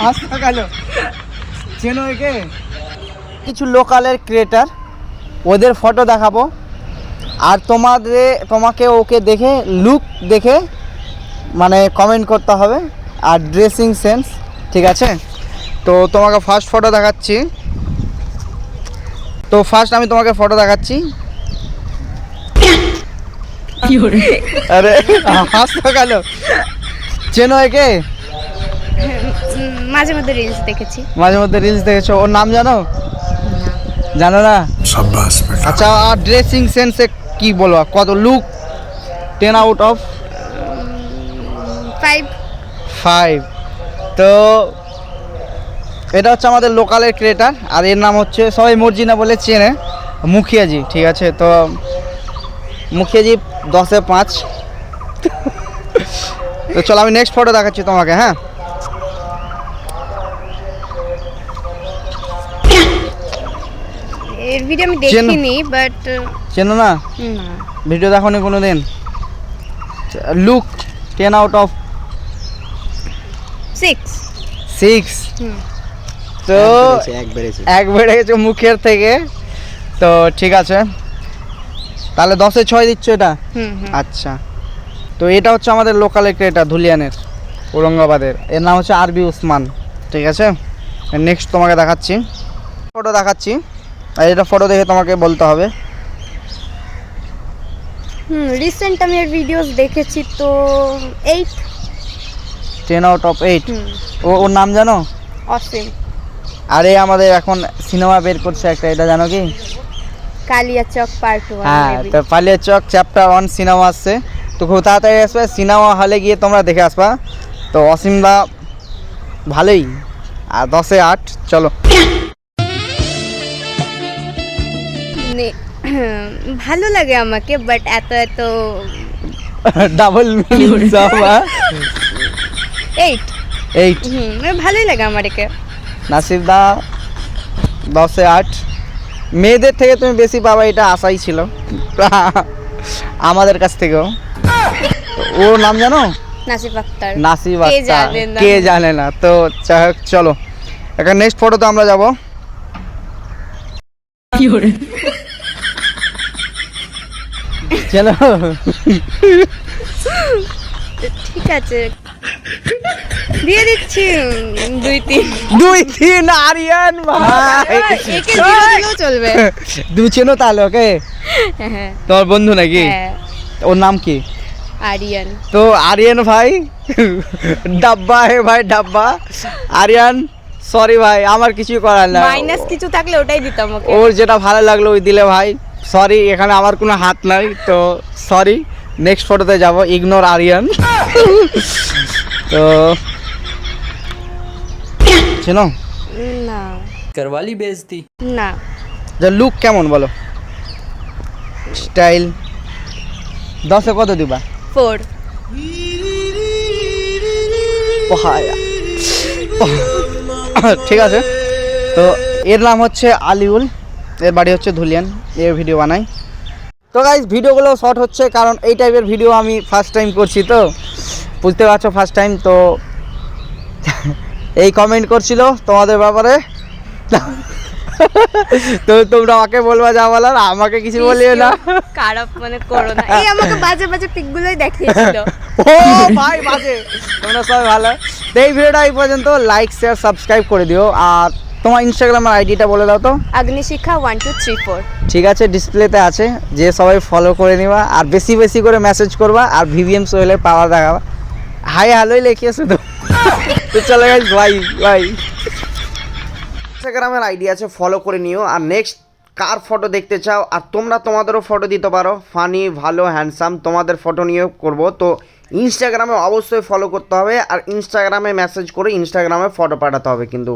হাসতে গেল চেনো একে কিছু লোকালের ক্রিয়েটার ওদের ফটো দেখাবো আর তোমাদের তোমাকে ওকে দেখে লুক দেখে মানে কমেন্ট করতে হবে আর ড্রেসিং সেন্স ঠিক আছে তো তোমাকে ফার্স্ট ফটো দেখাচ্ছি তো ফার্স্ট আমি তোমাকে ফটো দেখাচ্ছি আরে হাসতে গেল চেনো একে মাঝে মধ্যে রিলস দেখেছি। মাঝে মধ্যে রিলস দেখেছ। ওর নাম জানো? জানো না? আচ্ছা আর ড্রেসিং সেন্সে কি বলব কত look ten out of five five তো এটা হচ্ছে আমাদের লোকালের ক্রিয়েটার আর এর নাম হচ্ছে সবাই মর্জিনা বলে চেনে মুখিয়াজি ঠিক আছে? তো মুখিয়াজি দশে পাঁচ। তো চলো আমি নেক্সট ফটো দেখাচ্ছি তোমাকে হ্যাঁ? এর ভিডিও আমি দেখিনি বাট চেনো না? ভিডিও দেখো নি কোনো দিন look ten out of six six তো এক বেড়ে গেছে মুখের থেকে। তো ঠিক আছে। তাহলে দশে ছয় দিচ্ছ এটা? আচ্ছা। তো এটা হচ্ছে আমাদের লোকাল ক্রেটা ধুলিয়ানের ঔরঙ্গাবাদের। এর নাম হচ্ছে আরবি উসমান। ঠিক আছে? নেক্সট তোমাকে দেখাচ্ছি। ফটো দেখাচ্ছি। আর এটা ফটো দেখে তোমাকে বলতে হবে। হুম রিসেন্ট আমি এর ভিডিওস দেখেছি তো eight ten out of eight ও ওর নাম জানো? অসীম। আর আমাদের এখন সিনেমা বের করছে একটা এটা জানো কি? কালিয়া চক পার্ট ওয়ান হ্যাঁ তো পালিয়া চক চ্যাপ্টার ওয়ান সিনেমা আসছে। তো খুব তাড়াতাড়ি আসবে সিনেমা হলে গিয়ে তোমরা দেখে আসবা। তো অসীম দা ভালোই। আর দশে আট চলো। ভালো লাগে আমাকে বাট এত এত ডাবল এইট এইট মানে ভালোই লাগে আমার একে। নাসিব দা দশে আট। মেয়েদের থেকে তুমি বেশি পাবা এটা আশাই ছিল। আমাদের কাছ থেকেও। তো ওর নাম জানো? আক্তার। নাসিব কে আক্তার। জানে না? কে জানে না। তো যাই হোক, চলো। এখন নেক্সট ফটোতে আমরা যাব। চলো। ঠিক আছে। দিয়ে দিচ্ছি দুই তিন। দুই তিন আরিয়ান ভাই। একে দিলেও চলবে। দু চেনো তাহলে ওকে? তোর বন্ধু নাকি? হ্যাঁ। ওর নাম কি? আরিয়ান। তো আরিয়ান ভাই ডাব্বা হে ভাই ডাব্বা। আরিয়ান সরি ভাই আমার কিছু করার না মাইনাস কিছু থাকলে ওটাই দিতাম ওকে। ওর যেটা ভালো লাগল ওই দিলে ভাই। সরি এখানে আমার কোনো হাত নাই তো সরি নেক্সট ফটোতে যাব ইগনোর আরিয়ান তো চেনো? না। করওয়ালি বেজতি। না। যা লুক কেমন বলো? স্টাইল দশে কত দিবা? ফোর ঠিক আছে। তো এর নাম হচ্ছে আলিউল। এর বাড়ি হচ্ছে ধুলিয়ান এর ভিডিও বানাই। তো গাইজ ভিডিওগুলো শর্ট হচ্ছে কারণ এই টাইপের ভিডিও আমি ফার্স্ট টাইম করছি তো। বুঝতে পারছ ফার্স্ট টাইম তো এই কমেন্ট করছিল তোমাদের ব্যাপারে। তো তোমরা আমাকে বলবা যা বলার আমাকে কিছু বলিও না। খারাপ মানে করো না। এই আমাকে বাজে বাজে পিকগুলোই দেখিয়েছিল। ও ভাই বাজে। তোমরা সবাই ভালো। তো এই ভিডিওটা এই পর্যন্ত লাইক শেয়ার সাবস্ক্রাইব করে দিও। আর তোমার ইনস্টাগ্রামের আইডিটা বলে দাও তো। Agnishikha one two three four ঠিক আছে ডিসপ্লেতে আছে যে সবাই ফলো করে নিবা আর বেশি বেশি করে মেসেজ করবা আর ভিভিএম সোহেলের পাওয়ার দেখাবা। হাই হ্যালোই লিখিয়ে শুধু তো। চলে গেছ ভাই ভাই ইনস্টাগ্রামের আইডি আছে ফলো করে নিও। আর নেক্সট কার ফটো দেখতে চাও? আর তোমরা তোমাদেরও ফটো দিতে পারো। ফানি ভালো হ্যান্ডসাম তোমাদের ফটো নিয়েও করব। তো ইনস্টাগ্রামে অবশ্যই ফলো করতে হবে আর ইনস্টাগ্রামে মেসেজ করে ইনস্টাগ্রামে ফটো পাঠাতে হবে কিন্তু।